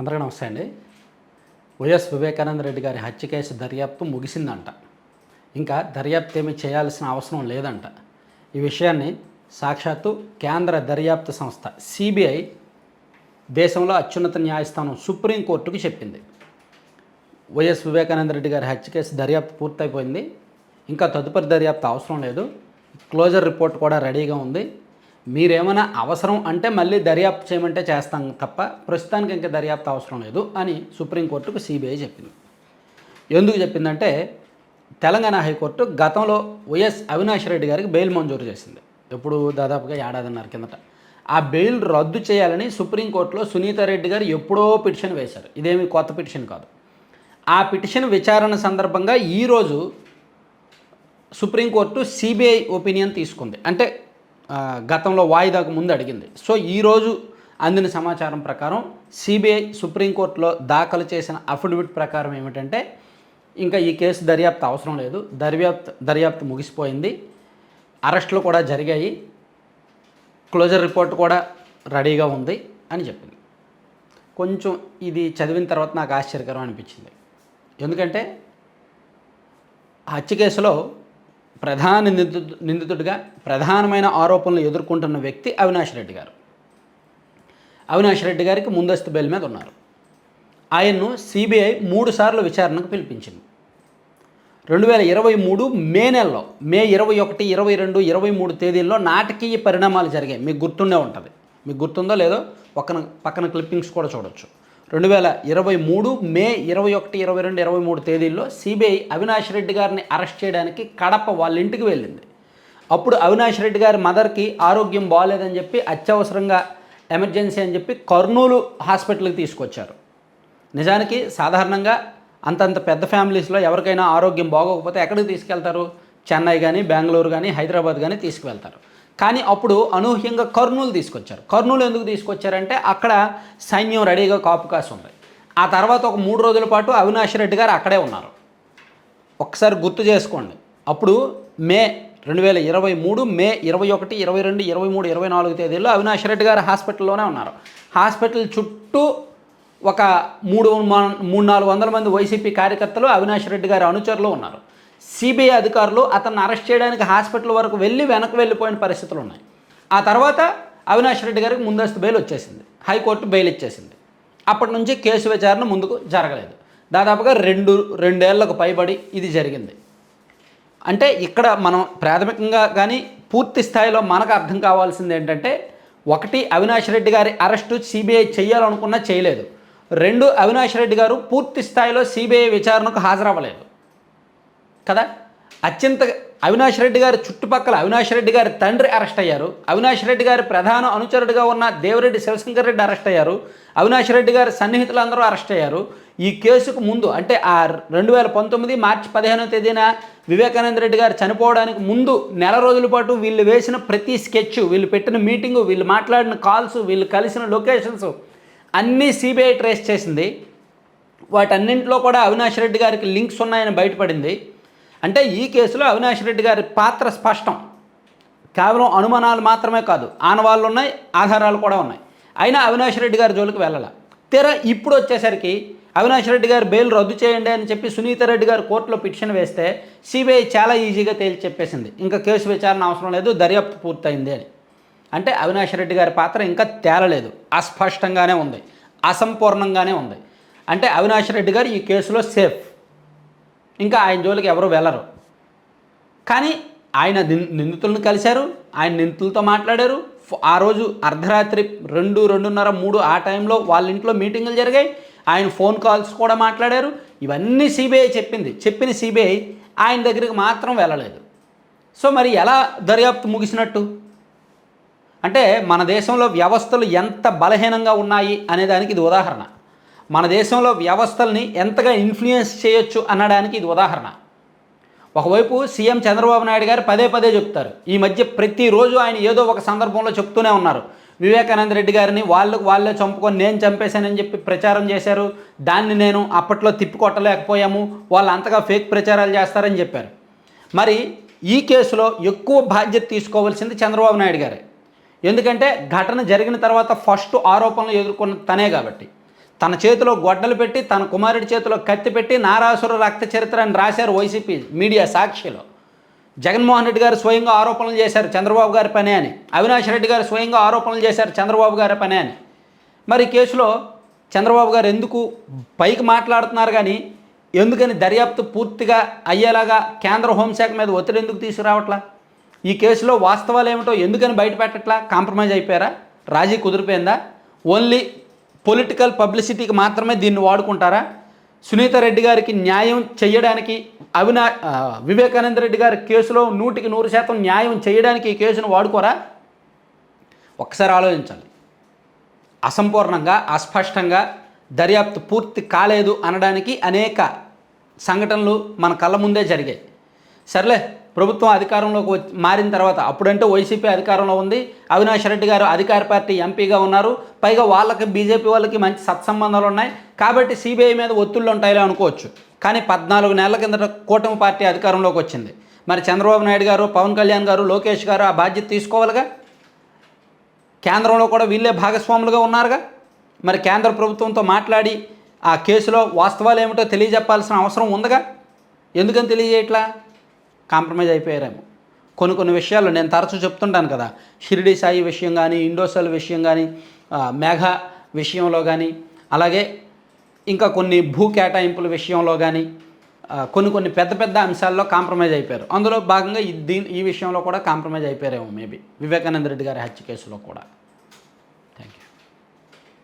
అందరికీ నమస్తే అండి. వైఎస్ వివేకానంద రెడ్డి గారి హత్య కేసు దర్యాప్తు ముగిసిందంట. ఇంకా దర్యాప్తు ఏమీ చేయాల్సిన అవసరం లేదంట. ఈ విషయాన్ని సాక్షాత్తు కేంద్ర దర్యాప్తు సంస్థ సిబిఐ దేశంలో అత్యున్నత న్యాయస్థానం సుప్రీంకోర్టుకు చెప్పింది. వైఎస్ వివేకానంద రెడ్డి గారి హత్య కేసు దర్యాప్తు పూర్తయిపోయింది. ఇంకా తదుపరి దర్యాప్తు అవసరం లేదు. క్లోజర్ రిపోర్ట్ కూడా రెడీగా ఉంది. మీరేమైనా అవసరం అంటే మళ్ళీ దర్యాప్తు చేయమంటే చేస్తాం తప్ప ప్రస్తుతానికి ఇంకా దర్యాప్తు అవసరం లేదు అని సుప్రీంకోర్టుకు సిబిఐ చెప్పింది. ఎందుకు చెప్పిందంటే తెలంగాణ హైకోర్టు గతంలో వైఎస్ అవినాష్ రెడ్డి గారికి బెయిల్ మంజూరు చేసింది. ఎప్పుడు దాదాపుగా ఏడాదిన్నర కిందట. ఆ బెయిల్ రద్దు చేయాలని సుప్రీంకోర్టులో సునీత రెడ్డి గారు ఎప్పుడో పిటిషన్ వేశారు. ఇదేమి కొత్త పిటిషన్ కాదు. ఆ పిటిషన్ విచారణ సందర్భంగా ఈరోజు సుప్రీంకోర్టు సిబిఐ ఒపీనియన్ తీసుకుంది. అంటే గతంలో వాయిదాకు ముందు అడిగింది. సో ఈరోజు అందిన సమాచారం ప్రకారం సిబిఐ సుప్రీంకోర్టులో దాఖలు చేసిన అఫిడవిట్ ప్రకారం ఏమిటంటే ఇంకా ఈ కేసు దర్యాప్తు అవసరం లేదు. దర్యాప్తు దర్యాప్తు ముగిసిపోయింది. అరెస్టులు కూడా జరిగాయి. క్లోజర్ రిపోర్ట్ కూడా రెడీగా ఉంది అని చెప్పింది. కొంచెం ఇది చదివిన తర్వాత నాకు ఆశ్చర్యకరం అనిపించింది. ఎందుకంటే హత్య కేసులో ప్రధాన నిందితు నిందితుడిగా ప్రధానమైన ఆరోపణలు ఎదుర్కొంటున్న వ్యక్తి అవినాష్ రెడ్డి గారు. అవినాష్ రెడ్డి గారికి ముందస్తు బెయిల్ మీద ఉన్నారు. ఆయన్ను సిబిఐ మూడు సార్లు విచారణకు పిలిపించింది. రెండు వేల ఇరవై మూడు మే నెలలో మే ఇరవై ఒకటి ఇరవై రెండు ఇరవై మూడు తేదీల్లో నాటకీయ పరిణామాలు జరిగాయి. మీకు గుర్తుండే ఉంటుంది. మీకు గుర్తుందో లేదో పక్కన పక్కన క్లిప్పింగ్స్ కూడా చూడొచ్చు. రెండు వేల ఇరవై మూడు మే ఇరవై ఒకటి ఇరవై రెండు ఇరవై మూడు తేదీల్లో సిబిఐ అవినాష్ రెడ్డి గారిని అరెస్ట్ చేయడానికి కడప వాళ్ళ ఇంటికి వెళ్ళింది. అప్పుడు అవినాష్ రెడ్డి గారి మదర్కి ఆరోగ్యం బాగాలేదని చెప్పి అత్యవసరంగా ఎమర్జెన్సీ అని చెప్పి కర్నూలు హాస్పిటల్కి తీసుకొచ్చారు. నిజానికి సాధారణంగా అంతంత పెద్ద ఫ్యామిలీస్లో ఎవరికైనా ఆరోగ్యం బాగోకపోతే ఎక్కడికి తీసుకెళ్తారు? చెన్నై కానీ బెంగళూరు కానీ హైదరాబాద్ కానీ తీసుకువెళ్తారు. కానీ అప్పుడు అనూహ్యంగా కర్నూలు తీసుకొచ్చారు. కర్నూలు ఎందుకు తీసుకొచ్చారంటే అక్కడ సైన్యం రెడీగా కాపు కాసి ఉంది. ఆ తర్వాత ఒక మూడు రోజుల పాటు అవినాష్ రెడ్డి గారు అక్కడే ఉన్నారు. ఒకసారి గుర్తు చేసుకోండి. అప్పుడు మే రెండు వేల ఇరవై మూడు మే ఇరవై ఒకటి ఇరవై రెండు ఇరవై మూడు ఇరవై నాలుగు తేదీల్లో అవినాష్ రెడ్డి గారు హాస్పిటల్లోనే ఉన్నారు. హాస్పిటల్ చుట్టూ ఒక మూడు మూడు నాలుగు వందల మంది వైసీపీ కార్యకర్తలు అవినాష్ రెడ్డి గారి అనుచరులు ఉన్నారు. సిబిఐ అధికారులు అతన్ని అరెస్ట్ చేయడానికి హాస్పిటల్ వరకు వెళ్ళి వెనక్కి వెళ్ళిపోయిన పరిస్థితులు ఉన్నాయి. ఆ తర్వాత అవినాష్ రెడ్డి గారికి ముందస్తు బెయిల్ వచ్చేసింది. హైకోర్టు బెయిల్ ఇచ్చేసింది. అప్పటి నుంచి కేసు విచారణ ముందుకు జరగలేదు. దాదాపుగా రెండు రెండేళ్ళకు పైబడి ఇది జరిగింది. అంటే ఇక్కడ మనం ప్రాథమికంగా కానీ పూర్తి స్థాయిలో మనకు అర్థం కావాల్సింది ఏంటంటే ఒకటి అవినాష్ రెడ్డి గారి అరెస్టు సిబిఐ చేయాలనుకున్నా చేయలేదు. రెండు అవినాష్ రెడ్డి గారు పూర్తి స్థాయిలో సిబిఐ విచారణకు హాజరవ్వలేదు. కదా? అత్యంత అవినాష్ రెడ్డి గారి చుట్టుపక్కల అవినాష్ రెడ్డి గారి తండ్రి అరెస్ట్ అయ్యారు. అవినాష్ రెడ్డి గారి ప్రధాన అనుచరుడిగా ఉన్న దేవిరెడ్డి శివశంకర్ రెడ్డి అరెస్ట్ అయ్యారు. అవినాష్ రెడ్డి గారి సన్నిహితులందరూ అరెస్ట్ అయ్యారు. ఈ కేసుకు ముందు అంటే ఆ రెండు వేల పంతొమ్మిది మార్చి పదిహేనో తేదీన వివేకానంద రెడ్డి గారు చనిపోవడానికి ముందు నెల రోజుల పాటు వీళ్ళు వేసిన ప్రతి స్కెచ్ వీళ్ళు పెట్టిన మీటింగు వీళ్ళు మాట్లాడిన కాల్స్ వీళ్ళు కలిసిన లొకేషన్స్ అన్నీ సిబిఐ ట్రేస్ చేసింది. వాటన్నింటిలో కూడా అవినాష్ రెడ్డి గారికి లింక్స్ ఉన్నాయని బయటపడింది. అంటే ఈ కేసులో అవినాష్ రెడ్డి గారి పాత్ర స్పష్టం. కేవలం అనుమానాలు మాత్రమే కాదు ఆనవాళ్ళు ఉన్నాయి ఆధారాలు కూడా ఉన్నాయి. అయినా అవినాష్ రెడ్డి గారి జోలికి వెళ్ళాల. తెర ఇప్పుడు వచ్చేసరికి అవినాష్ రెడ్డి గారు బెయిల్ రద్దు చేయండి అని చెప్పి సునీత రెడ్డి గారు కోర్టులో పిటిషన్ వేస్తే సిబిఐ చాలా ఈజీగా తేల్చి చెప్పేసింది. ఇంకా కేసు విచారణ అవసరం లేదు దర్యాప్తు పూర్తయింది అని. అంటే అవినాష్ రెడ్డి గారి పాత్ర ఇంకా తేలలేదు. అస్పష్టంగానే ఉంది అసంపూర్ణంగానే ఉంది. అంటే అవినాష్ రెడ్డి గారు ఈ కేసులో సేఫ్. ఇంకా ఆయన జోలికి ఎవరు వెళ్ళరు. కానీ ఆయన నిందితులను కలిశారు ఆయన నిందితులతో మాట్లాడారు. ఆ రోజు అర్ధరాత్రి రెండు రెండున్నర మూడు ఆ టైంలో వాళ్ళ ఇంట్లో మీటింగులు జరిగాయి. ఆయన ఫోన్ కాల్స్ కూడా మాట్లాడారు. ఇవన్నీ సిబిఐ చెప్పింది. చెప్పిన సిబిఐ ఆయన దగ్గరికి మాత్రం వెళ్ళలేదు. సో మరి ఎలా దర్యాప్తు ముగిసినట్టు? అంటే మన దేశంలో వ్యవస్థలు ఎంత బలహీనంగా ఉన్నాయి అనేదానికి ఇది ఉదాహరణ. మన దేశంలో వ్యవస్థల్ని ఎంతగా ఇన్ఫ్లుయెన్స్ చేయొచ్చు అనడానికి ఇది ఉదాహరణ. ఒకవైపు సీఎం చంద్రబాబు నాయుడు గారు పదే పదే చెప్తారు. ఈ మధ్య ప్రతిరోజు ఆయన ఏదో ఒక సందర్భంలో చెప్తూనే ఉన్నారు. వివేకానంద రెడ్డి గారిని వాళ్ళకు వాళ్ళే చంపుకొని నేను చంపేశానని చెప్పి ప్రచారం చేశారు. దాన్ని నేను అప్పట్లో తిప్పికొట్టలేకపోయాము. వాళ్ళు అంతగా ఫేక్ ప్రచారాలు చేస్తారని చెప్పారు. మరి ఈ కేసులో ఎక్కువ బాధ్యత తీసుకోవాల్సింది చంద్రబాబు నాయుడు గారే. ఎందుకంటే ఘటన జరిగిన తర్వాత ఫస్ట్ ఆరోపణలు ఎదుర్కొన్న తనే కాబట్టి. తన చేతిలో గొడ్డలు పెట్టి తన కుమారుడి చేతిలో కత్తి పెట్టి నారాసుర రక్త చరిత్ర అని రాశారు వైసీపీ మీడియా సాక్షిలో. జగన్మోహన్ రెడ్డి గారు స్వయంగా ఆరోపణలు చేశారు చంద్రబాబు గారి పనే అని. అవినాష్ రెడ్డి గారు స్వయంగా ఆరోపణలు చేశారు చంద్రబాబు గారి పనే అని. మరి కేసులో చంద్రబాబు గారు ఎందుకు పైకి మాట్లాడుతున్నారు కానీ ఎందుకని దర్యాప్తు పూర్తిగా అయ్యేలాగా కేంద్ర హోంశాఖ మీద ఒత్తిడి ఎందుకు తీసుకురావట్లా? ఈ కేసులో వాస్తవాలు ఏమిటో ఎందుకని బయట పెట్టట్లా కాంప్రమైజ్ అయిపోయారా? రాజీ కుదిరిపోయిందా? ఓన్లీ పొలిటికల్ పబ్లిసిటీకి మాత్రమే దీన్ని వాడుకుంటారా? సునీత రెడ్డి గారికి న్యాయం చేయడానికి అవినా వివేకానంద రెడ్డి గారి కేసులో నూటికి నూరు శాతం న్యాయం చేయడానికి ఈ కేసును వాడుకోరా? ఒక్కసారి ఆలోచించాలి అసంపూర్ణంగా అస్పష్టంగా దర్యాప్తు పూర్తి కాలేదు అనడానికి అనేక సంఘటనలు మన కళ్ళ ముందే జరిగాయి. సర్లే ప్రభుత్వం అధికారంలోకి వచ్చి మారిన తర్వాత అప్పుడంటే వైసీపీ అధికారంలో ఉంది. అవినాష్ రెడ్డి గారు అధికార పార్టీ ఎంపీగా ఉన్నారు. పైగా వాళ్ళకి బీజేపీ వాళ్ళకి మంచి సత్సంబంధాలు ఉన్నాయి. కాబట్టి సిబిఐ మీద ఒత్తిళ్ళు ఉంటాయో అనుకోవచ్చు. కానీ పద్నాలుగు నెలల కిందట కూటమి పార్టీ అధికారంలోకి వచ్చింది. మరి చంద్రబాబు నాయుడు గారు పవన్ కళ్యాణ్ గారు లోకేష్ గారు ఆ బాధ్యత తీసుకోవాలిగా? కేంద్రంలో కూడా వీళ్ళే భాగస్వాములుగా ఉన్నారుగా? మరి కేంద్ర ప్రభుత్వంతో మాట్లాడి ఆ కేసులో వాస్తవాలు ఏమిటో తెలియజెప్పాల్సిన అవసరం ఉందిగా? ఎందుకని తెలియజేయట్లా? కాంప్రమైజ్ అయిపోయారేమో. కొన్ని కొన్ని విషయాలు నేను తరచూ చెప్తుంటాను కదా. షిరిడి సాయి విషయం కానీ ఇండోసెల్ విషయం కానీ మేఘ విషయంలో కానీ అలాగే ఇంకా కొన్ని భూ కేటాయింపుల విషయంలో కానీ కొన్ని కొన్ని పెద్ద పెద్ద అంశాల్లో కాంప్రమైజ్ అయిపోయారు. అందులో భాగంగా ఈ దీని ఈ విషయంలో కూడా కాంప్రమైజ్ అయిపోయారేమో మేబీ. వివేకానంద రెడ్డి గారి హత్య కేసులో కూడా.